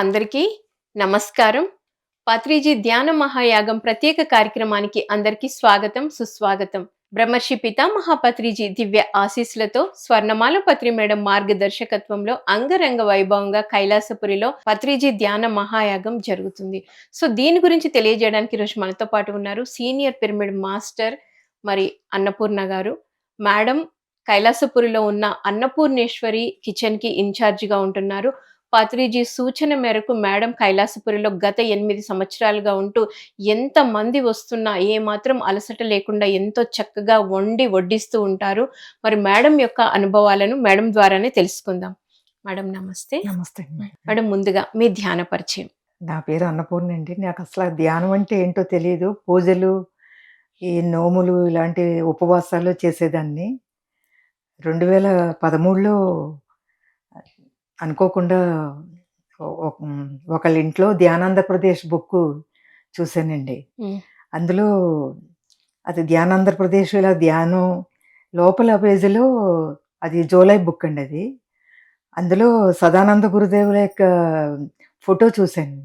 అందరికీ నమస్కారం. పత్రిజీ ధ్యాన మహాయాగం ప్రత్యేక కార్యక్రమానికి అందరికీ స్వాగతం సుస్వాగతం. బ్రహ్మర్షి పితామహ పత్రిజీ దివ్య ఆశీస్సులతో స్వర్ణమాల పత్రి మేడం మార్గదర్శకత్వంలో అంగరంగ వైభవంగా కైలాసపురిలో పత్రిజీ ధ్యాన మహాయాగం జరుగుతుంది. సో దీని గురించి తెలియజేయడానికి ఈరోజు మనతో పాటు ఉన్నారు సీనియర్ పిరమిడ్ మాస్టర్ మరి అన్నపూర్ణ గారు. మేడం కైలాసపురిలో ఉన్న అన్నపూర్ణేశ్వరి కిచెన్కి ఇన్ఛార్జిగా ఉంటున్నారు. పాత్రిజీ సూచన మేరకు మేడం కైలాసపురిలో గత ఎనిమిది సంవత్సరాలుగా ఉంటూ ఎంత మంది వస్తున్నా ఏ మాత్రం అలసట లేకుండా ఎంతో చక్కగా వండి వడ్డిస్తూ ఉంటారు. మరి మేడం యొక్క అనుభవాలను మేడం ద్వారానే తెలుసుకుందాం. మేడం నమస్తే. నమస్తే. మేడం. ముందుగా మీ ధ్యాన పరిచయం. నా పేరు అన్నపూర్ణ అండి. నాకు అసలు ధ్యానం అంటే ఏంటో తెలియదు పూజలు ఈ నోములు ఇలాంటి ఉపవాసాలు చేసేదాన్ని. రెండు వేల పదమూడులో అనుకోకుండా ఒకళ్ళ ఇంట్లో ధ్యానాంధ్రప్రదేశ్ బుక్ చూశానండి. అందులో అది ధ్యానాంధ్రప్రదేశ్ ఇలా ధ్యానం లోపల పేజీలో అది జూలై బుక్ అండి అది. అందులో సదానంద గురుదేవుల యొక్క ఫోటో చూశాను.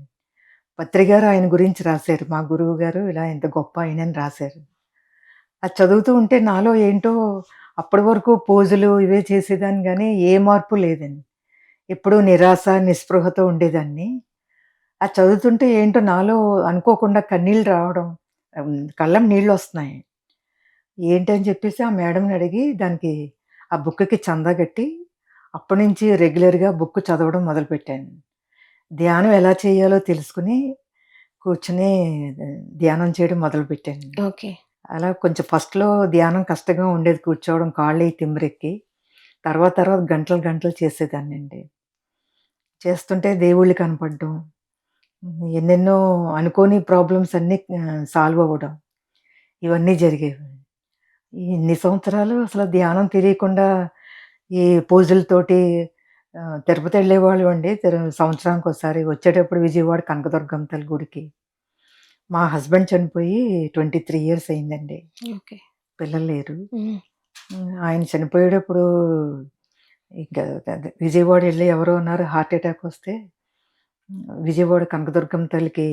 పత్రి గారు ఆయన గురించి రాశారు. మా గురువు గారు ఇలా ఎంత గొప్ప ఆయనని రాశారు. అది చదువుతూ ఉంటే నాలో ఏంటో అప్పటి వరకు పోజులు ఇవే చేసేదాన్ని కానీ ఏ మార్పు లేదండి. ఎప్పుడూ నిరాశ నిస్పృహతో ఉండేదాన్ని. అది చదువుతుంటే ఏంటో నాలో అనుకోకుండా కన్నీళ్ళు రావడం కళ్ళం నీళ్ళు వస్తున్నాయి. ఏంటని చెప్పేసి ఆ మేడంని అడిగి దానికి ఆ బుక్కి చందా కట్టి అప్పటి నుంచి రెగ్యులర్గా బుక్ చదవడం మొదలుపెట్టాను. ధ్యానం ఎలా చేయాలో తెలుసుకుని కూర్చుని ధ్యానం చేయడం మొదలుపెట్టాను. ఓకే. అలా కొంచెం ఫస్ట్లో ధ్యానం కష్టంగా ఉండేది కూర్చోవడం కాళ్ళు తిమ్మిరెక్కి తర్వాత తర్వాత గంటలు గంటలు చేసేదాన్ని అండి చేస్తుంటే దేవుళ్ళు కనపడడం. ఎన్నెన్నో అనుకోని ప్రాబ్లమ్స్ అన్నీ సాల్వ్ అవ్వడం. ఇవన్నీ జరిగేవి. ఇన్ని సంవత్సరాలు అసలు ధ్యానం తెలియకుండా ఈ పూజలతోటి తిరుపతి వెళ్ళేవాళ్ళు అండి. తిరు- సంవత్సరానికి ఒకసారి వచ్చేటప్పుడు విజయవాడ కనకదుర్గం తల్లి గుడికి. మా హస్బెండ్ చనిపోయి ట్వంటీ త్రీ ఇయర్స్ అయిందండి. ఓకే. పిల్లలు లేరు. ఆయన చనిపోయేటప్పుడు ఇంకా విజయవాడ వెళ్ళి ఎవరో ఉన్నారు హార్ట్ అటాక్ వస్తే విజయవాడ కనకదుర్గం తల్లికి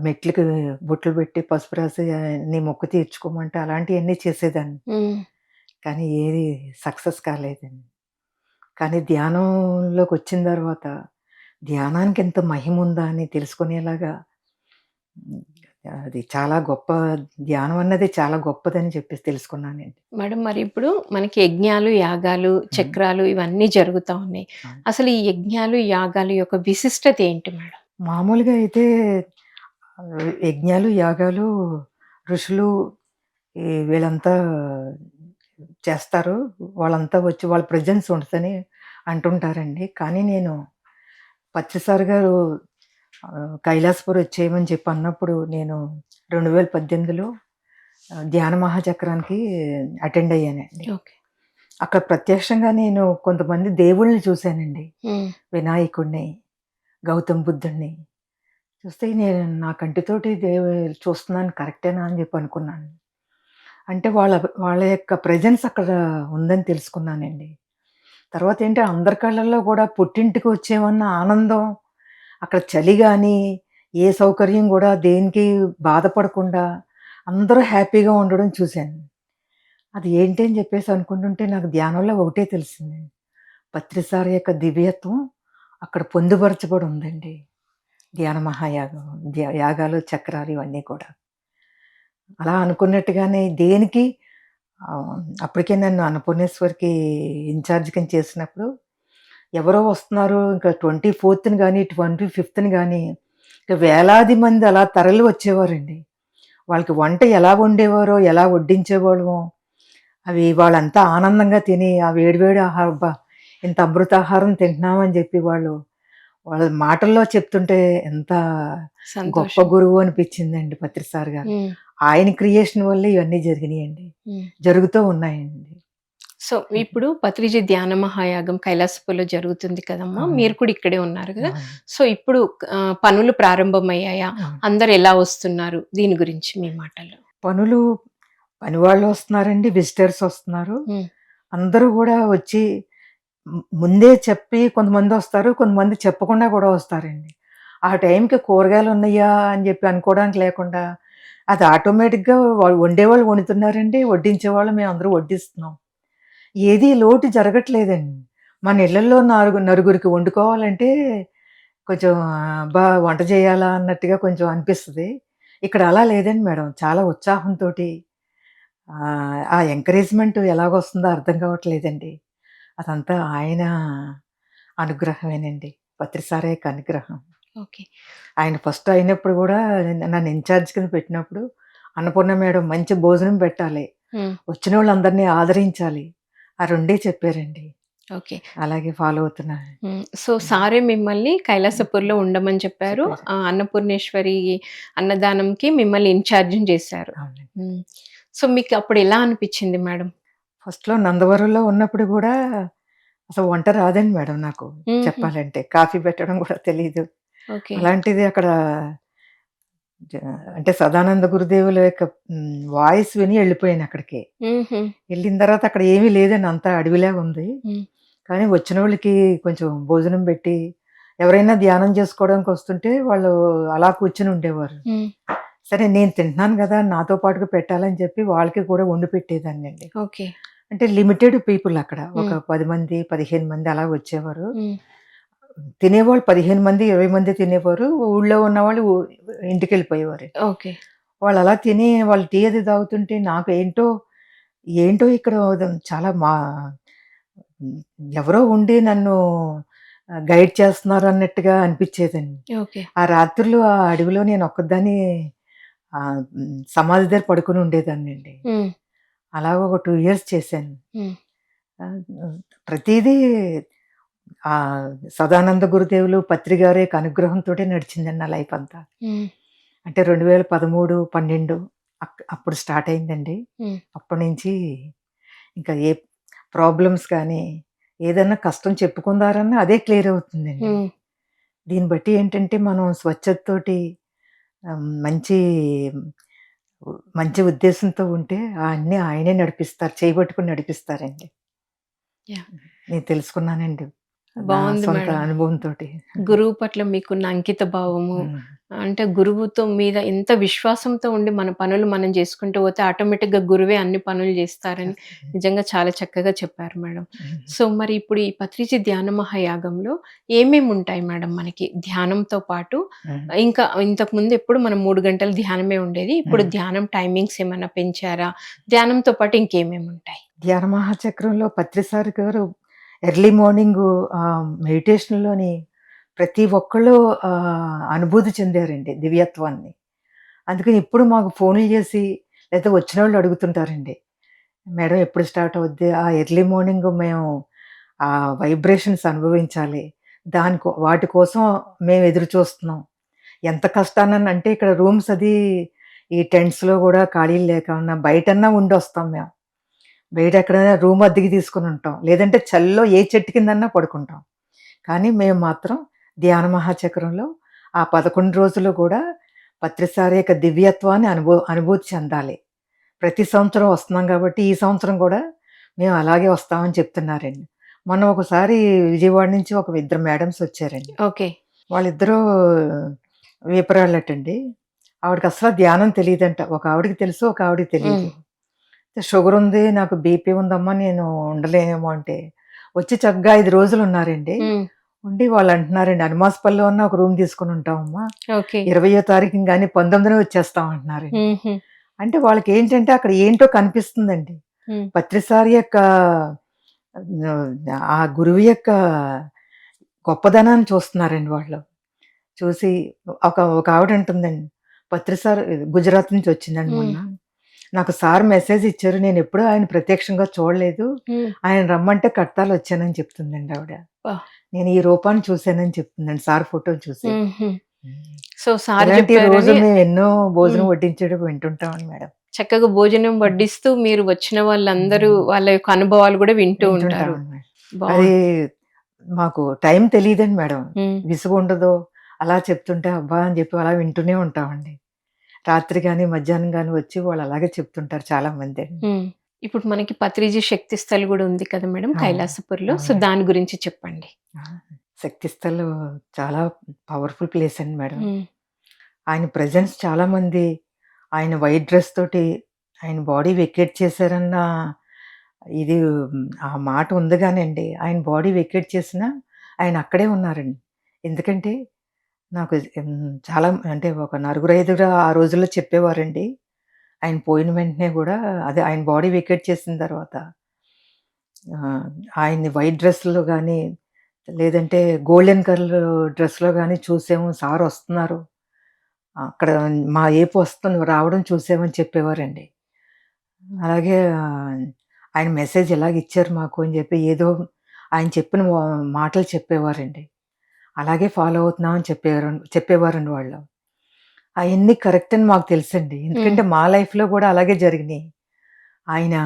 మెట్లకి బొట్లు పెట్టి పసుపు రాసి నీ మొక్కు తీర్చుకోమంటే అలాంటివన్నీ చేసేదాన్ని. కానీ ఏది సక్సెస్ కాలేదండి కానీ ధ్యానంలోకి వచ్చిన తర్వాత ధ్యానానికి ఎంత మహిమ ఉందా అని తెలుసుకునేలాగా అది చాలా గొప్ప ధ్యానం అన్నది చాలా గొప్పదని చెప్పేసి తెలుసుకున్నానండి. మేడం మరి ఇప్పుడు మనకి యజ్ఞాలు యాగాలు చక్రాలు ఇవన్నీ జరుగుతూ ఉన్నాయి. అసలు ఈ యజ్ఞాలు యాగాలు యొక్క విశిష్టత ఏంటి మేడం? మామూలుగా అయితే యజ్ఞాలు యాగాలు ఋషులు వీళ్ళంతా చేస్తారు. వాళ్ళంతా వచ్చి వాళ్ళ ప్రజెన్స్ ఉంటుందని అంటుంటారండి. కానీ నేను పచ్చిసారి గారు కైలాసపురం వచ్చేయమని చెప్పి అన్నప్పుడు నేను రెండు వేల పద్దెనిమిదిలో ధ్యాన మహాచక్రానికి అటెండ్ అయ్యానండి. ఓకే. అక్కడ ప్రత్యక్షంగా నేను కొంతమంది దేవుళ్ళని చూశానండి. వినాయకుడిని గౌతమ్ బుద్ధుడిని చూస్తే నేను నా కంటితోటి దేవు చూస్తున్నాను కరెక్టేనా అని చెప్పి అనుకున్నాను. అంటే వాళ్ళ వాళ్ళ యొక్క ప్రజెన్స్ అక్కడ ఉందని తెలుసుకున్నానండి. తర్వాత ఏంటి అందరి కళ్ళల్లో కూడా పుట్టింటికి వచ్చేవన్న ఆనందం అక్కడ చలి కానీ ఏ సౌకర్యం కూడా దేనికి బాధపడకుండా అందరూ హ్యాపీగా ఉండడం చూశాను. అది ఏంటి అని చెప్పేసి అనుకుంటుంటే నాకు ధ్యానంలో ఒకటే తెలిసింది. పత్రిసారి యొక్క దివ్యత్వం అక్కడ పొందుపరచబడి ఉందండి. ధ్యాన మహాయాగం ధ్యా- యాగాలు చక్రాలు ఇవన్నీ కూడా. అలా అనుకున్నట్టుగానే దేనికి అప్పటికే నన్ను అన్నపూర్ణేశ్వరికి ఇన్ఛార్జ్ కింద చేసినప్పుడు ఎవరో వస్తున్నారు. ఇంకా ట్వంటీ ఫోర్త్ని కానీ ట్వంటీ ఫిఫ్త్ని కానీ ఇంకా వేలాది మంది అలా తరలి వచ్చేవారండి. వాళ్ళకి వంట ఎలా వండేవారో ఎలా వడ్డించేవాళ్ళమో అవి వాళ్ళంతా ఆనందంగా తిని ఆ వేడివేడి ఆహారం "అబ్బా, ఇంత అమృతాహారం తింటున్నామని చెప్పి వాళ్ళు వాళ్ళ మాటల్లో చెప్తుంటే ఎంత గొప్ప గురువు అనిపించిందండి పత్రిసార్ గారు. ఆయన క్రియేషన్ వల్ల ఇవన్నీ జరిగినాయండి. జరుగుతూ ఉన్నాయండి. సో ఇప్పుడు పత్రిజీ ధ్యాన మహాయాగం కైలాసపులో జరుగుతుంది కదమ్మా. మీరు కూడా ఇక్కడే ఉన్నారు కదా సో ఇప్పుడు పనులు ప్రారంభమయ్యాయా. అందరు ఎలా వస్తున్నారు దీని గురించి మీ మాటల్లో పనులు పని వాళ్ళు వస్తున్నారండి విజిటర్స్ వస్తున్నారు మ్మ్. అందరూ కూడా వచ్చి ముందే చెప్పి కొంతమంది వస్తారు. కొంతమంది చెప్పకుండా కూడా వస్తారండి. ఆ టైంకి కూరగాయలు ఉన్నాయా అని చెప్పి అనుకోవడానికి లేకుండా అది ఆటోమేటిక్‌గా వాళ్ళు వండేవాళ్ళు వండుతున్నారండి. వడ్డించేవాళ్ళు మేమందరం వడ్డిస్తున్నాం. ఏది లోటు జరగట్లేదండి. మన ఇళ్ళల్లో నాలుగు నలుగురికి వండుకోవాలంటే కొంచెం అబ్బా! వంట చేయాలా అన్నట్టుగా కొంచెం అనిపిస్తది. ఇక్కడ అలా లేదండి మేడం. చాలా ఉత్సాహంతోటి ఆహ్, ఆ ఎంకరేజ్‌మెంట్ ఎలాగొస్తుందో అర్థం కావట్లేదండి. అదంతా ఆయన అనుగ్రహమేనండి. పత్రిసారి యొక్క అనుగ్రహం. ఓకే. ఆయన ఫస్ట్ అయినప్పుడు గూడా నన్ను ఇన్‌చార్జ్ కింద పెట్టినప్పుడు, "అన్నపూర్ణ మేడం మంచి భోజనం పెట్టాలి. హ్మ్. వచ్చినోళ్ళందరిని ఆదరించాలి." ఆ రెండే చెప్పారండి. ఓకే. అలాగే ఫాలో అవుతున్నా. సో, సారే మిమ్మల్ని కైలాసపురిలో ఉండమని చెప్పారు. అన్నపూర్ణేశ్వరి అన్నదానంకి మిమ్మల్ని ఇన్‌చార్జ్‌ని చేశారు. సో, మీకు అప్పుడు ఎలా అనిపిచ్చింది మేడం? ఫస్ట్‌లో నందవరంలో ఉన్నప్పుడు గూడా అసలు వంట రాదండి మేడం నాకు. చెప్పాలంటే. కాఫీ పెట్టడం కూడా తెలీదు. ఓకే. అలాంటిది అక్కడ అంటే సదానంద గురుదేవుల యొక్క వాయిస్ విని ఎళ్ళిపోయానక్కడికి. హుహు. ఎళ్ళిన తర్వాత అక్కడ ఏమీ లేదండి. అంతా అడవిలాగా ఉంది. కానీ వచ్చినోళ్ళకి కొంచెం భోజనం పెట్టి, ఎవరైనా ధ్యానం చేసుకోవడానికి వస్తుంటే వాళ్ళు అలా కూర్చొని ఉండేవారు. సరే నేను తింటున్నాను గదా! నాతో పాటుగా పెట్టాలని చెప్పి వాళ్ళకి కూడా వండి పెట్టేదాన్నండి. ఓకే. అంటే లిమిటెడ్ పీపుల్ అక్కడ. ఒక. 10 మంది, 15 మంది అలా వచ్చేవారు. తినేవాళ్ళు 15 మంది, 20 మంది తినేవారు. ఊళ్ళో ఉన్నవాళ్ళు ఊ ఇంటికెళ్ళిపోయేవారు. ఓకే. వాళ్ళు అలా తిని వాళ్ళు టీ అది తాగుతుంటే నాకు ఏంటో, ఏంటో ఇక్కడ చాలా మా ఎవరో ఉండి నన్ను గైడ్ చేస్తున్నారు అన్నట్టుగా అనిపిచ్చేదండి. ఓకే. ఆ రాత్రులు ఆ అడవిలో నేను ఒక్కదాన్ని సమాధి దగ్గర పడుకొని ఉండేదాన్నండి. హ్మ్. అలాగ ఒక 2 ఇయర్స్ చేశాను. ప్రతీదీ ఆహ్, సదానంద గురుదేవులు, పత్రి గారి యొక్క అనుగ్రహంతోటే నడిచిందండి నా లైఫ్ అంతా. అంటే 2013, 12 అక్ అప్పుడు స్టార్ట్ అయిందండి. హ్మ్. అప్పటినుంచి ఇంకా ఏ ప్రాబ్లమ్స్ కానీ, ఏదన్నా కష్టం చెప్పుకుందారన్నా అదే క్లియర్ అవుతుందండి. దీన్ని బట్టి ఏంటంటే మనం స్వచ్ఛతతోటి మంచి మంచి ఉద్దేశంతో ఉంటే అన్నీ ఆయనే నడిపిస్తారు. చేయబట్టుకొని నడిపిస్తారండి. నేను తెలుసుకున్నానండి. సొంత మేడం. అనుభవంతోటి. గురువు పట్ల మీకున్న అంకిత భావము. అంటే గురువుతో మీద ఎంత విశ్వాసంతో ఉండి మన పనులు మనం చేసుకుంటూ పోతే ఆటోమేటిక్‌గా గురువే అన్ని పనులు చేస్తారని నిజంగా చాలా చక్కగా చెప్పారు మేడం. సో, మరి ఇప్పుడు ఈ పత్రిజీ ధ్యాన మహాయాగంలో ఏమేమి ఉంటాయి మేడం మనకి? ధ్యానంతో పాటు. ఇంకా ఇంతకుముందు ఎప్పుడు మనం 3 గంటలు ధ్యానమే ఉండేది. ఇప్పుడు. ధ్యానం టైమింగ్స్ ఏమన్నా పెంచారా? ధ్యానంతో పాటు ఇంకేమేమి ఉంటాయి? ధ్యాన మహాచక్రంలో పత్రిసారి గారు ఎర్లీ మార్నింగ్ మెడిటేషన్‌లోని ప్రతి ఒక్కళ్ళు అనుభూతి చెందారండి దివ్యత్వాన్ని. అందుకని ఇప్పుడు మాకు ఫోన్‌లు చేసి లేదా వచ్చిన వాళ్ళు అడుగుతుంటారండి. మేడం ఎప్పుడు స్టార్ట్ అవుద్ది? ఆ ఎర్లీ మార్నింగ్ మేము ఆ వైబ్రేషన్స్ అనుభవించాలి. దానికో వాటి కోసం మేము ఎదురు చూస్తున్నాం. ఎంత కష్టానని అంటే ఇక్కడ రూమ్స్ అది ఈ టెంట్స్‌లో కూడా ఖాళీలు లేకుండా బయటన్నా ఉండొస్తాం మేము. బయట ఎక్కడైనా రూమ్ అద్దెకి తీసుకొని ఉంటాం. లేదంటే చలిలో ఏ చెట్టు కిందన్నా పడుకుంటాం. కానీ మేము మాత్రం ధ్యాన మహాచక్రంలో ఆ 11 రోజులు కూడా పత్రిసారి యొక్క దివ్యత్వాన్ని అనుభూ అనుభూతి చెందాలి. ప్రతి సంవత్సరం వస్తున్నాం కాబట్టి ఈ సంవత్సరం కూడా మేము అలాగే వస్తామని చెప్తున్నారండి. మొన్న ఒకసారి విజయవాడ నుంచి ఒక ఇద్దరు మేడమ్స్ వచ్చారండి. ఓకే. వాళ్ళిద్దరూ వీపరాళ్ళటండి. ఆవిడకసల ధ్యానం తెలీదంట. ఒక ఆవిడకి తెలుసు, ఒక ఆవిడకి తెలీదు. షుగర్ ఉంది, నాకు బీపీ ఉందమ్మా నేను ఉండలేనేమో అంటే, వచ్చి చక్కగా 5 రోజులు ఉన్నారండి. ఉండి వాళ్ళు అంటున్నారండి, "అనుమాసపల్లిలో అన్న ఒక రూమ్ తీసుకొని ఉంటామమ్మా. 20వ తారీఖున గాని 19న వచ్చేస్తాం" అంటున్నారండి. హుహు. అంటే వాళ్ళకేంటంటే అక్కడ ఏంటో కనిపిస్తుందండి. పత్రిసారి యొక్క ఆ గురువు యొక్క గొప్పదనాన్ని చూస్తున్నారండి వాళ్ళు. చూసి ఒక ఒక ఆవిడ అంటుందండి, పత్రిసార్ గుజరాత్ నుంచి వచ్చిందండి. మొన్న. నాకు సార్ మెసేజ్ ఇచ్చారు. నేనెప్పుడూ ఆయన ప్రత్యక్షంగా చూడలేదు. ఆయన రమ్మంటే కడతాలు వచ్చానని చెప్తుందండి ఆవిడ. నేను ఈ రూపాన్ని చూసానని చెప్తుందండి సార్ ఫోటో చూసి. సో, సార్ రోజు మేము ఎన్నో భోజనం. వడ్డించడం వింటుంటామండి మేడం. చక్కగా భోజనం వడ్డిస్తూ మీరు వచ్చిన వాళ్ళందరూ. వాళ్ళ యొక్క అనుభవాలు కూడా వింటూ ఉంటారు. అది. మాకు టైం తెలీదండి మేడం. హ్మ్. విసుగుండదు. అలా చెప్తుంటే అబ్బా! అని చెప్పి అలా వింటూనే ఉంటామండి. రాత్రి గాని, మధ్యాహ్నం గాని వచ్చి వాళ్ళు అలాగే చెప్తుంటారు చాలా. హ్మ్. ఇప్పుడు మనకి పత్రిజీ శక్తి స్థల్ కూడా ఉంది కదా మేడం. కైలాసపూర్లో సో. దాని గురించి చెప్పండి ఆ! శక్తిస్థల్ చాలా పవర్‌ఫుల్ ప్లేస్ అండి మేడం. ఆయన ప్రెజెన్స్ చాలామంది ఆయన వైట్ డ్రెస్ తోటి ఆయన బాడీ వెకేట్ చేశారన్న ఇది ఆ మాట ఉంది గానండి. ఆయన బాడీ వెకేట్ చేసినా ఆయన అక్కడే ఉన్నారండి. ఎందుకంటే నాకు హ్మ్, చాలా అంటే ఒక నలుగురు, ఐదుగురు ఆ రోజుల్లో చెప్పేవారండి. ఆయన పోయిన వెంటనే గూడా అదే ఆయన బాడీ వెకేట్ చేసిన తర్వాత ఆహ్, ఆయన్ని వైట్ డ్రెస్‌లో గాని, లేదంటే గోల్డెన్ కలర్ డ్రెస్‌లో గాని చూసాము. సార్ వస్తున్నారు. అక్కడ మా ఏపు వస్తుంది రావడం చూసామని చెప్పేవారండి. అలాగే ఆహ్, ఆయన మెసేజ్ ఇలాగ ఇచ్చారు మాకు అని చెప్పి ఏదో ఆయన చెప్పిన వ మాటలు చెప్పేవారండి. అలాగే ఫాలో అవుతున్నామని చెప్పేవారు చెప్పేవారండి వాళ్ళు. అయన్నీ కరెక్ట్ అని మాకు తెలుసండి. ఎందుకంటే మా లైఫ్‌లో గూడా అలాగే జరిగినియి. ఆయన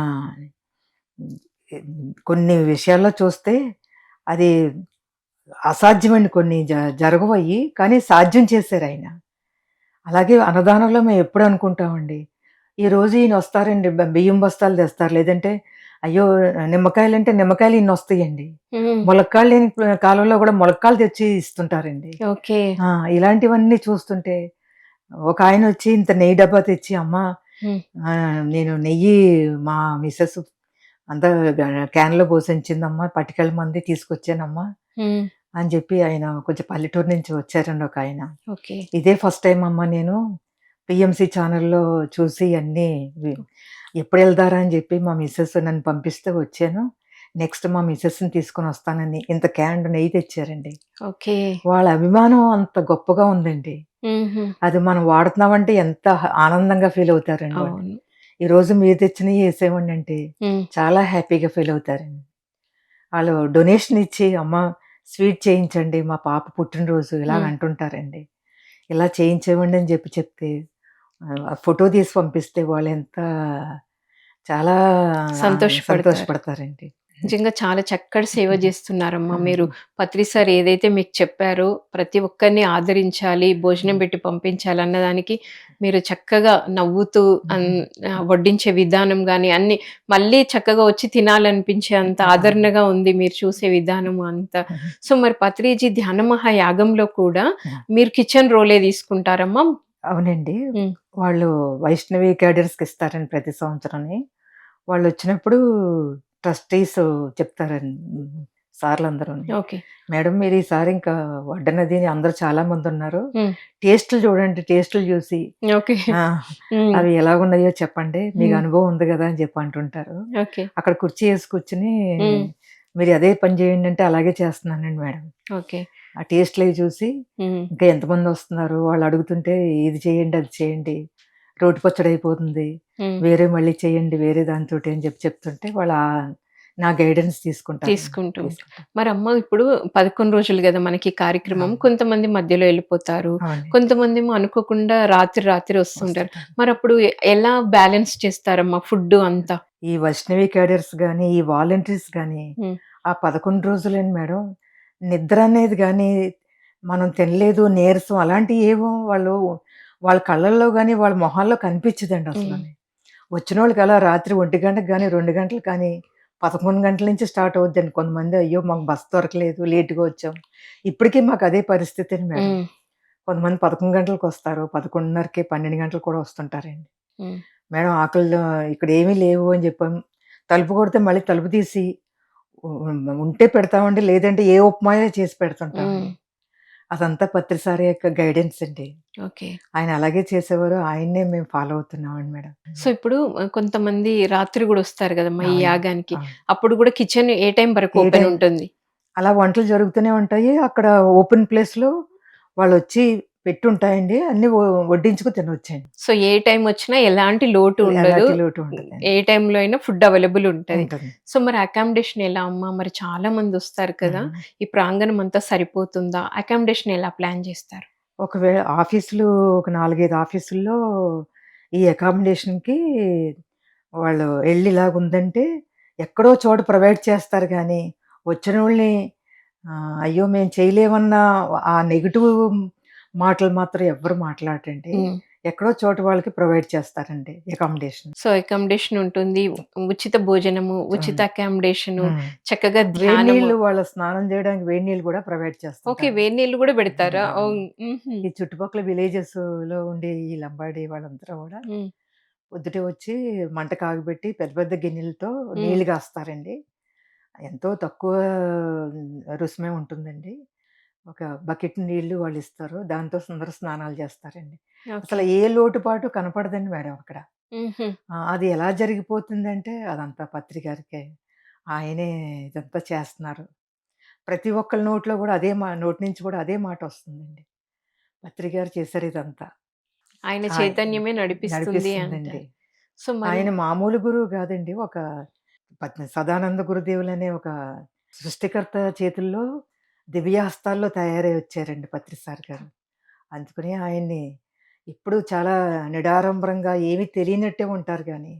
కొన్ని విషయాల్లో చూస్తే అది అసాధ్యమండి కొన్ని జ జరగవయ్యి. కానీ సాధ్యం చేశారాయన. అలాగే అన్నదానంలో మేము ఎప్పుడు అనుకుంటామండి. ఈరోజు ఈయన వస్తారండి బియ్యం బస్తాలు తెస్తారు. లేదంటే అయ్యో! నిమ్మకాయలంటే నిమ్మకాయలు ఇన్నొస్తాయండి. హ్మ్. ములక్కాడలు లేని కాలంలో గూడా ములక్కాడలు తెచ్చి ఇస్తుంటారండి. ఇలాంటివన్నీ చూస్తుంటే ఒకాయనొచ్చి ఇంత నెయ్యి డబ్బా తెచ్చి అమ్మా నేను నెయ్యి మా మిసెస్ అంతా క్యాన్‌లో పోసొంచిందమ్మా పట్టుకెళ్ళమంది తీసుకొచ్చానమ్మా హ్మ్. అని చెప్పి ఆయన కొంచెం పల్లెటూరు నుంచి వచ్చారండి ఒకాయన. ఓకే. ఇదే ఫస్ట్ టైమ్ అమ్మా నేను పీఎంసీ ఛానెల్‌లో చూసి అన్నీ వి ఎప్పుడెళ్తారా అని చెప్పి మా మిసెస్ నన్ను పంపిస్తే వచ్చాను. నెక్స్ట్ మా మిసెస్‌ని తీసుకొనొస్తానని ఇంత క్యాన్ నెయ్యి తెచ్చారండి. ఓకే. వాళ్ళ అభిమానం అంత గొప్పగా ఉందండి. అది మనం వాడుతున్నామంటే ఎంత ఆనందంగా ఫీల్ అవుతారండి వాళ్ళు. అవును. ఈరోజు మీరు తెచ్చినయి ఏసామండంటే హ్మ్. చాలా హ్యాపీగా ఫీల్ అవుతారండి. ఆళ్ళు డొనేషన్ ఇచ్చి అమ్మ స్వీట్ చేయించండి మా పాప పుట్టినరోజు హ్మ్. అంటుంటారండి. ఇలా చేయించామండి అని చెప్పి చెప్తే ఫోటో తీసి పంపిస్తే వాళ్ళెంత చాలా సంతోషపడతారు. సంతోషపడతారండి. నిజంగా చాలా చక్కటి సేవ చేస్తున్నారమ్మా. మీరు. పత్రి సార్ ఏదైతే మీకు చెప్పారో ప్రతి ఒక్కరిని ఆదరించాలి, భోజనం పెట్టి పంపించాలి అన్నదానికి మీరు చక్కగా నవ్వుతూ వడ్డించే విధానం గాని అన్నీ మళ్ళీ చక్కగా వచ్చి తినాలనిపించే అంత ఆదరణగా ఉంది మీరు చూసే విధానం అంతా. సో, మరి పత్రిజీ ధ్యాన మహాయాగంలో కూడా మీరు కిచెన్ రోలే తీసుకుంటారమ్మా? అవునండి. హ్మ్. వాళ్ళు వైష్ణవి క్యాడర్స్‌కి ఇస్తారండి ప్రతి సంవత్సరని. వాళ్ళొచ్చినప్పుడు ట్రస్టీస్ చెప్తారండి. సార్‌లందరూని. ఓకే. మేడం మీరు ఈసారి ఇంకా వడ్డనది అందరూ చాలా మందున్నారు. హ్మ్. టేస్ట్‌లు చూడండి. టేస్ట్‌లు చూసి ఓకే. ఆ! హ్మ్. అవి ఎలాగున్నాయో చెప్పండి. మీకు హ్మ్. అనుభవం ఉంది గదా! అని చెప్పి అంటుంటారు. ఓకే. అక్కడ కుర్చీ ఏసి కూర్చొని హ్మ్. మీరు అదే పని చేయండి అంటే అలాగే చేస్తున్నానండి మేడం. ఓకే. ఆ టేస్ట్‌లవి చూసి హ్మ్. ఇంకా ఎంతమందొస్తున్నారు వాళ్ళు అడుగుతుంటే ఇది చేయండి, అది చేయండి. రోటి పచ్చడి అయిపోతుంది. వేరే మళ్ళీ చేయండి వేరే దానితోటి అని చెప్పి చెప్తుంటే వాళ్ళ నా గైడెన్స్. తీసుకుంటూ ఉంటారు. తీసుకుంటారు. మరమ్మ ఇప్పుడు 11 రోజులు గదా మనకి కార్యక్రమం. కొంతమంది మధ్యలో ఎళ్ళిపోతారు. అవునండి. కొంతమందేమో అనుకోకుండా రాత్రి రాత్రి వస్తుంటారు. వస్తుంటారు. మరప్పుడు ఎలా బ్యాలెన్స్ చేస్తారమ్మా ఫుడ్డు అంతా? ఈ వైష్ణవి క్యాడర్స్ గాని, ఈ వాలంటీర్స్ గాని హ్మ్. ఆ 11 రోజులండి మేడం నిద్ర అనేది గాని, మనం తినలేదు, నీరసం అలాంటియి ఏవో వాళ్ళు వాళ్ళ కళ్ళల్లో గాని, వాళ్ళ మొహాల్లో కనిపించదండి హ్మ్. అసలని. వచ్చినోళ్ళకి అలా రాత్రి 1 గంటకి గాని, 2 గంటలకు కానీ 11 గంటల నుంచి స్టార్ట్ అవుద్దండి. కొంతమంది అయ్యో! మాకు బస్ దొరకలేదు లేట్‌గా వచ్చాం. ఇప్పటికి మాకు అదే పరిస్థితి అండి మేడం. కొంతమంది 11 గంటలకొస్తారు. 11:30కి, 12 గంటలకు కూడా వస్తుంటారండి. మేడం ఆకలిలో ఇక్కడ ఏమీ లేవు అని చెప్పాం. తలుపు కొడితే మళ్ళీ తలుపు తీసి ఉంటే పెడతామండి. లేదంటే ఏ ఉప్మాయో చేసి హ్మ్. పెడుతుంటామండి. అదంతా పత్రి సార్ యొక్క గైడెన్స్ అండి. ఓకే. ఆయన అలాగే చేసేవారు. ఆయన్నే మేము ఫాలో అవుతున్నామండి మేడం. సో, ఇప్పుడు కొంతమంది రాత్రి గూడా వస్తారు గదమ్మా ఈ. యాగానికి. అప్పుడు గూడా కిచెన్ ఏ టైం వరకు ఓపెన్ ఉంటుంది? అలా వంటలు జరుగుతూనే ఉంటాయి. అక్కడ ఓపెన్ ప్లేస్‌లో వాళ్ళొచ్చి పెట్టుంటాయండి. అన్నీ వడ్డించుకు తినొచ్చండి. సో, ఏ టైం వచ్చినా ఎలాంటి లోటు ఉండదు. లోటు. ఏ టైంలో అయినా ఫుడ్ అవైలబుల్ ఉంటది. సో, మరి అకామిడేషన్ ఎలా అమ్మా? మరి చాలా మందొస్తారు కదా! హ్మ్. ఈ ప్రాంగణం అంతా సరిపోతుందా? అకామిడేషన్ ఎలా ప్లాన్ చేస్తారు? ఒకవేళ ఆఫీసులు ఒక 4, 5 ఆఫీసుల్లో ఈ అకామిడేషన్‌కి వాళ్ళు ఎళ్ళి ఇలాగుందంటే ఎక్కడో చోట ప్రొవైడ్ చేస్తారు గానీ, వచ్చినోళ్ళని ఆహ్, అయ్యో! మేము చేయలేమన్న ఆ నెగెటివ్ మాటలు మాత్రం ఎవ్వరు మాట్లాడరండి. హ్మ్. ఎక్కడో చోట వాళ్ళకి ప్రొవైడ్ చేస్తారండి అకామిడేషన్. సో, అకామిడేషన్ ఉంటుంది. ఉచిత భోజనము, ఉచిత. అకామిడేషను. చక్కగా. నీళ్ళు వాళ్ళ స్నానం చేయడానికి వేడి నీళ్ళు కూడా ప్రొవైడ్ ఓకే. చేస్తుంటారు. వేడి నీళ్ళు హ్మ్. పెడతారా? ఈ చుట్టుపక్కల విలేజెస్‌లో ఉండే ఈ లంబాడీ వాళ్ళంతా కూడా. పొద్దుటే వచ్చి మంట కాగబెట్టి పెద్ద పెద్ద గిన్నెలతో. నీళ్ళు కాస్తారండి. ఎంతో తక్కువ రుసుమే ఉంటుందండి. ఒక బకెట్ నీళ్ళు వాళ్ళు ఇస్తారు. దాంతో సుందర స్నానాలు చేస్తారండి. అసలు ఏ లోటుపాటు కనపడదండి మేడం అక్కడ. అది ఎలా జరిగిపోతుందంటే అదంతా పత్రి గారికే. ఆయనే ఇదంతా చేస్తున్నారు. ప్రతి ఒక్కళ్ళ నోట్లో కూడా అదే మా నోటి నుంచి కూడా అదే మాటొస్తుందండి. పత్రి గారు చేశారు ఇదంతా. ఆయన ఆయ చైతన్యమే నడిపిస్తుంది. సో, ఆయన మామూలు గురువు కాదండి. ఒక సదానంద గురుదేవులనే ఒక సృష్టికర్త చేతుల్లో దివ్యహస్తాల్లో తయారై వచ్చారండి పత్రిసార్ గారు. అందుకని ఆయన్ని ఇప్పుడు చాలా నిడారంభరంగా ఏమీ తెలియనట్టే ఉంటారు కానీ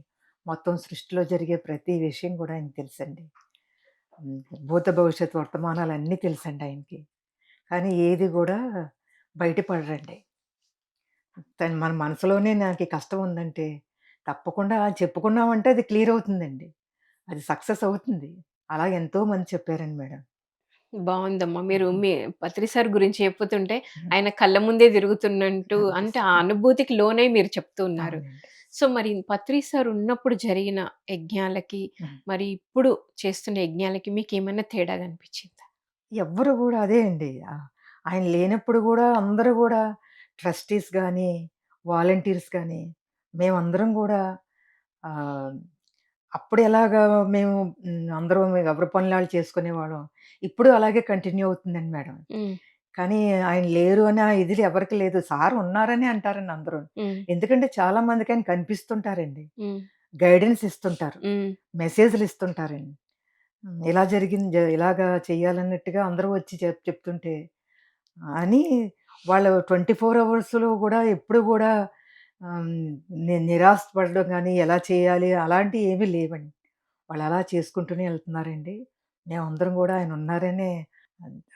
మొత్తం సృష్టిలో జరిగే ప్రతి విషయం కూడా ఆయన తెలుసండి. భూత, భవిష్యత్ వర్తమానాలన్నీ తెలుసండి ఆయనకి. కానీ ఏది కూడా బయటపడరండి తను మన మనసులోనే నాకు కష్టం ఉందంటే, తప్పకుండా చెప్పుకున్నామంటే అది క్లియర్ అవుతుందండి. అది సక్సెస్ అవుతుంది. అలా ఎంతో మంది చెప్పారండి మేడం. బావుందమ్మా. మీరు. మీ పత్రి సార్ గురించి చెప్పుతుంటే. ఆయన కళ్ళ ముందే తిరుగుతున్నట్టు అంటే ఆ. అనుభూతికి లోనై మీరు చెప్తూ ఉన్నారు. అవునండి. సో, మరి పత్రి సార్ ఉన్నప్పుడు జరిగిన యజ్ఞాలకి, హ్మ్. మరి ఇప్పుడు చేస్తున్న యజ్ఞాలకి మీకేమైనా తేడా కనిపించిందా? ఎవ్వరు గూడా అదే అండి. ఆహ్, ఆయన లేనప్పుడు గూడా అందరూ గూడా ట్రస్టీస్ గానీ, వాలంటీర్స్ గానీ, మేమందరం గూడా ఆహ్, అప్పుడు ఎలాగా మేము హ్మ్, అందరం ఎవరి పనులాళ్ళు చేసుకునేవాళ్ళం. ఇప్పుడు అలాగే కంటిన్యూ అవుతుందండి మేడం. హ్మ్. కానీ ఆయన లేరు అనే ఆ ఇది ఎవరికీ లేదు. సార్ ఉన్నారనే అంటారండి అందరూను. హ్మ్. ఎందుకంటే చాలా మందికి ఆయన కనిపిస్తుంటారండి. హ్మ్. గైడెన్స్ ఇస్తుంటారు. హ్మ్. మెసేజ్‌లు ఇస్తుంటారండి. హ్మ్. ఇలా జరిగింది జ ఇలాగా చేయాలన్నట్టుగా అందరూ వచ్చి చెప్ చెప్తుంటే అని వాళ్ళు 24 అవర్స్‌లో గూడా ఎప్పుడు గూడా ఆహ్, ని నిరాశ పడడం గానీ, ఎలా చేయాలి అలాంటియి ఏమీ లేవండి. వాళ్ళు అలా చేసుకుంటూనే ఎళ్తున్నారండి. మేమందరం గూడా ఆయన ఉన్నారనే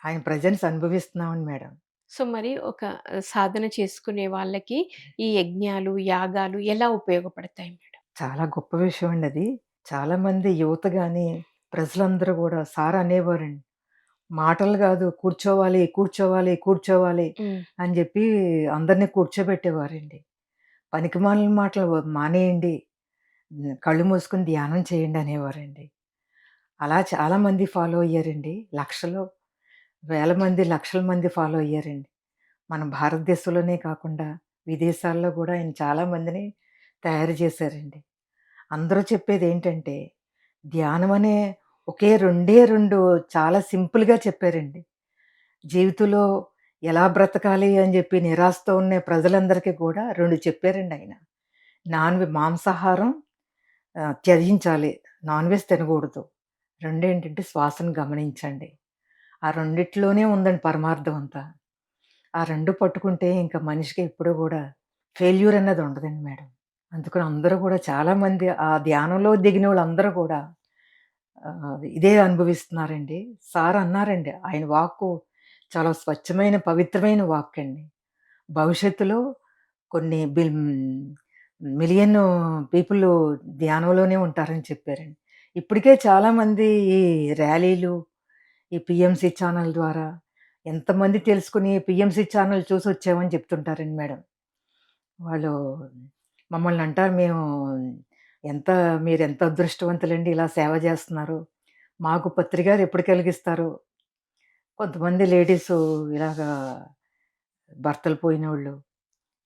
ఆయన ప్రెజెన్స్ అనుభవిస్తున్నామండి మేడం. సో, మరి ఒక సాధన చేసుకునే వాళ్ళకి ఈ యజ్ఞాలు, యాగాలు ఎలా ఉపయోగపడతాయి మేడం? చాలా గొప్ప విషయం అండి అది. చాలామంది యువత గాని, ప్రజలందరూ గూడా సార్ అనేవారండి. మాటలు గాదు కూర్చోవాలి, కూర్చోవాలి, కూర్చోవాలి. అని జెప్పి అందరిని కూర్చోబెట్టేవారండి. పనికిమాలిన మాటలు మానేయండి. కళ్ళు మూసుకొని ధ్యానం చేయండి అనేవారండి. అలా చాలామంది ఫాలో అయ్యారండి. లక్షలు, వేల మంది, లక్షల మంది ఫాలో అయ్యారండి. మన భారతదేశంలోనే కాకుండా విదేశాల్లో గూడా ఆయన చాలా మందిని తయారు చేశారండి. అందరూ చెప్పేదేంటంటే, ధ్యానం అనే ఒకే రెండే 2 చాలా సింపుల్‌గా చెప్పారండి. జీవితంలో ఎలా బ్రతకాలి అని చెప్పి నిరాశతో ఉన్న ప్రజలందరికీ కూడా రెండు చెప్పారండి ఆయన. నాన్ వెజ్ మాంసాహారం త్యజించాలి. నాన్ వెజ్ తినకూడదు రెండేంటంటే శ్వాసను గమనించండి. ఆ రెండిట్లోనే ఉందండి పరమార్థం అంతా. ఆ రెండు పట్టుకుంటే ఇంకా మనిషికి ఎప్పుడు కూడా ఫెయిల్యూర్ అన్నది ఉండదండి మేడం. అందుకని అందరూ కూడా చాలామంది ఆ ధ్యానంలో దిగిన వాళ్ళందరూ కూడా ఇదే అనుభవిస్తున్నారండి. సార్ అన్నారండి. ఆయన వాక్కు చాలా స్వచ్ఛమైన, పవిత్రమైన వాక్ అండి భవిష్యత్తులో కొన్ని బిల్ మిలియన్ పీపుల్ ధ్యానంలోనే ఉంటారని చెప్పారండి. ఇప్పటికే చాలామంది ఈ ర్యాలీలు, ఈ పీఎంసీ ఛానల్ ద్వారా ఎంతమంది తెలుసుకుని పిఎంసి ఛానల్ చూసి వచ్చామని చెప్తుంటారండి మేడం. వాళ్ళు మమ్మల్ని అంటారు మేము ఎంత మీరెంత అదృష్టవంతులండి ఇలా సేవ చేస్తున్నారు మాకు పత్రిక ఎప్పుడు కలిగిస్తారు? కొంతమంది లేడీస్ ఇలాగా భర్తలు పోయినోళ్ళు,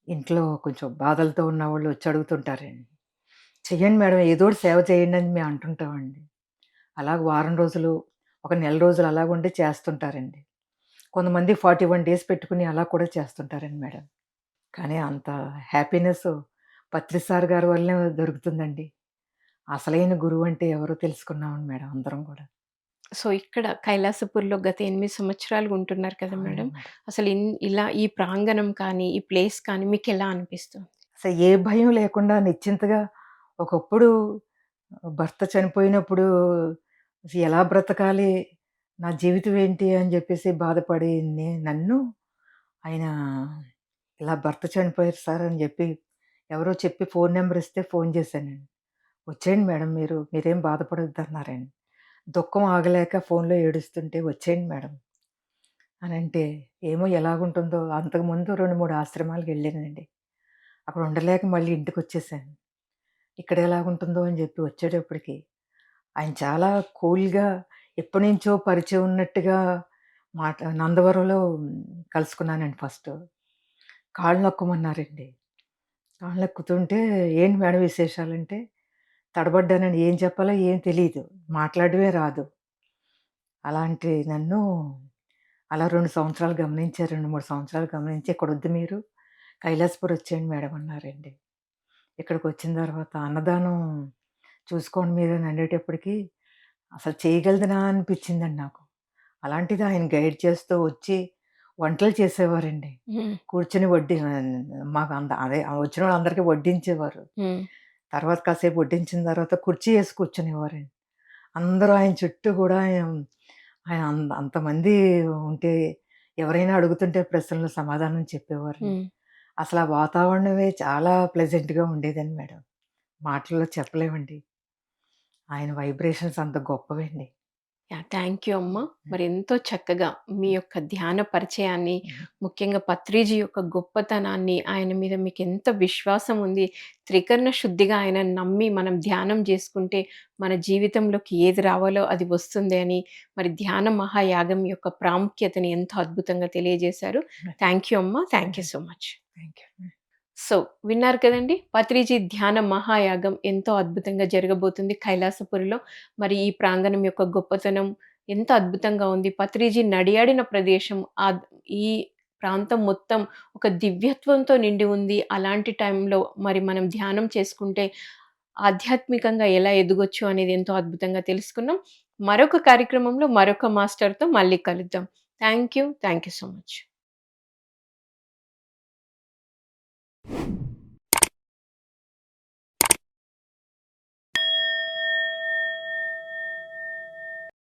ఇంట్లో కొంచెం బాధలతో ఉన్నవాళ్ళు వచ్చి అడుగుతుంటారండి. చెయ్యండి మేడం ఏదో సేవ చేయండి అని మేము అంటుంటామండి. అలాగ వారం రోజులు, ఒక నెల రోజులు అలాగుండి చేస్తుంటారండి. కొంతమంది 41 డేస్ పెట్టుకుని అలా కూడా చేస్తుంటారండి మేడం. కానీ అంత హ్యాపీనెస్ పత్రిసార్ గారి వల్లనే దొరుకుతుందండి. అసలైన గురువంటే ఎవరో తెలుసుకున్నామండి మేడం అందరం కూడా సో, ఇక్కడ కైలాసపూర్‌లో గత 8 సంవత్సరాలుగా ఉంటున్నారు కదా మేడం. అవునండి మేడం. అసలు ఇన్ ఇలా ఈ ప్రాంగణం కానీ, ఈ ప్లేస్ కానీ మీకెలా అనిపిస్తుంది? అసలు ఏ భయం లేకుండా నిశ్చింతగా ఒకప్పుడు భర్త చనిపోయినప్పుడు అసలు ఎలా బ్రతకాలి? నా జీవితం ఏంటి? అని జెప్పేసి బాధపడి నే నన్ను ఆయన ఇలా భర్త చనిపోయారు సార్ అని చెప్పి ఎవరో చెప్పి ఫోన్ నెంబర్ ఇస్తే ఫోన్ చేశానండి. "వచ్చేయండి మేడం మీరు. మీరేం బాధపడొద్దు" అన్నారండి. దుఃఖం ఆగలేక ఫోన్‌లో ఏడుస్తుంటే "వచ్చేయండి మేడం" అని అంటే ఏమో ఎలాగుంటుందో అంతకుముందు రెండు మూడు ఆశ్రమాలకు వెళ్ళానండి అక్కడ ఉండలేక మళ్ళీ ఇంటికి వచ్చేసాను ఇక్కడ ఎలాగుంటుందో అని చెప్పి వచ్చేటప్పటికి ఆయన చాలా కూల్‌గా ఎప్పటినుంచో పరిచయం ఉన్నట్టుగా మాట నందవరంలో కలుసుకున్నానండి ఫస్ట్ కాళ్ళు నొక్కమన్నారండి. కాళ్ళు నొక్కుతుంటే, "ఏంటి మేడం విశేషాలంటే?" తడబడ్డానండి. ఏం చెప్పాలో ఏం తెలీదు. మాట్లాడడమే రాదు. అలాంటి నన్ను అలా 2 సంవత్సరాలు గమనించారు. 2, 3 సంవత్సరాలు గమనించి, "ఇక్కడొద్దు మీరు కైలాసపురం వచ్చేయండి మేడం" అన్నారండి. ఇక్కడికొచ్చిన తర్వాత అన్నదానం చూసుకోండి మీరు అని అనేటప్పటికి అసలు చేయగలదునా అనిపించిందండి నాకు. అలాంటిది ఆయన గైడ్ చేస్తూ వచ్చి వంటలు చేసేవారండి. కూర్చొని వడ్డి మాకు అంద అదే వచ్చిన వాళ్ళందరికీ వడ్డించేవారు. తర్వాత కాసేపు వడ్డించిన తర్వాత కుర్చీ ఏసి కూర్చునేవారండి. అందరూ ఆయన చుట్టూ గూడా ఆయన ఆయన అంత అంతమంది ఉంటే ఎవరైనా అడుగుతుంటే ప్రశ్నలు సమాధానం చెప్పేవారండి. హ్మ్. అసలు ఆ వాతావరణమే చాలా ప్లెజెంట్‌గా ఉండేదండి మేడం. మాటల్లో చెప్పలేమండి. ఆయన వైబ్రేషన్స్ అంత గొప్పవండి. యాహ్! థ్యాంక్ యూ అమ్మ. హ్మ్. మరి ఎంతో చక్కగా మీ యొక్క ధ్యాన పరిచయాన్ని, హ్మ్. ముఖ్యంగా పత్రిజీ యొక్క గొప్పతనాన్ని, ఆయన మీద మీకెంత విశ్వాసం ఉంది, త్రికరణ శుద్ధిగా ఆయనను నమ్మి మనం ధ్యానం జేసుకుంటే మన జీవితంలోకి ఏది రావాలో అది వస్తుంది అని, మరి ధ్యాన మహాయాగం యొక్క ప్రాముఖ్యతని ఎంతో అద్భుతంగా తెలియజేశారు. థ్యాంక్ యూ అమ్మ. Thank you so much. Thank you. So, విన్నారు కదండీ! పత్రిజీ ధ్యాన మహాయాగం ఎంతో అద్భుతంగా జరగబోతుంది కైలాసపురిలో. మరి ఈ ప్రాంగణం యొక్క గొప్పతనం ఎంత అద్భుతంగా ఉంది. పత్రిజీ నడియాడిన ప్రదేశం ఆ ఈ ప్రాంతం మొత్తం ఒక దివ్యత్వంతో నిండి ఉంది. అలాంటి టైంలో మరి మనం ధ్యానం చేసుకుంటే ఆధ్యాత్మికంగా ఎలా ఎదగొచ్చు అనేది ఎంతో అద్భుతంగా తెలుసుకున్నాం. మరొక కార్యక్రమంలో మరొక మాస్టర్‌తో మళ్ళీ కలుద్దాం. Thank you. Thank you so much. you.